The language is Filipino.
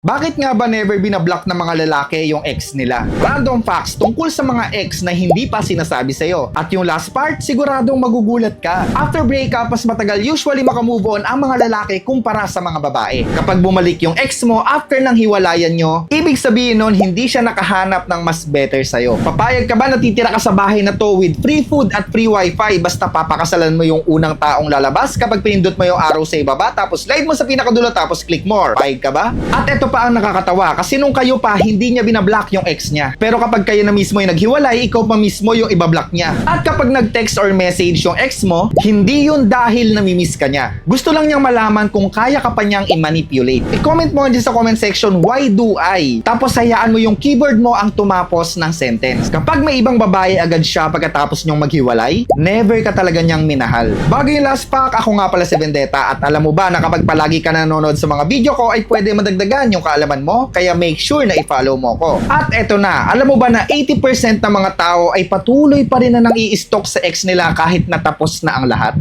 Bakit nga ba never binablock ng mga lalaki yung ex nila? Random facts tungkol sa mga ex na hindi pa sinasabi sa'yo. At yung last part, siguradong magugulat ka. After breakup, mas matagal usually makamove on ang mga lalaki kumpara sa mga babae. Kapag bumalik yung ex mo after ng hiwalayan nyo, ibig sabihin nun hindi siya nakahanap ng mas better sa'yo. Papayag ka ba na titira ka sa bahay na to with free food at free wifi basta papakasalan mo yung unang taong lalabas kapag pinindot mo yung arrow sa ibaba tapos slide mo sa pinakadulo tapos click more. Payag ka ba? At ito pa ang nakakatawa kasi nung kayo pa hindi niya binablock yung ex niya. Pero kapag kayo na mismo yung naghiwalay, ikaw pa mismo yung ibablock niya. At kapag nag-text or message yung ex mo, hindi yun dahil namimiss ka niya. Gusto lang niyang malaman kung kaya ka pa niyang i-manipulate. I-comment mo dyan sa comment section, why do I? Tapos hayaan mo yung keyboard mo ang tumapos ng sentence. Kapag may ibang babae agad siya pagkatapos niyong maghiwalay, never ka talaga niyang minahal. Bago yung last pack, ako nga pala si Vendetta at alam mo ba na kapag palagi ka nanonood sa mga video ko ay pwede madagdagan yung kaalaman mo, kaya make sure na i-follow mo ko. At eto na, alam mo ba na 80% ng mga tao ay patuloy pa rin na nang i-stalk sa ex nila kahit natapos na ang lahat?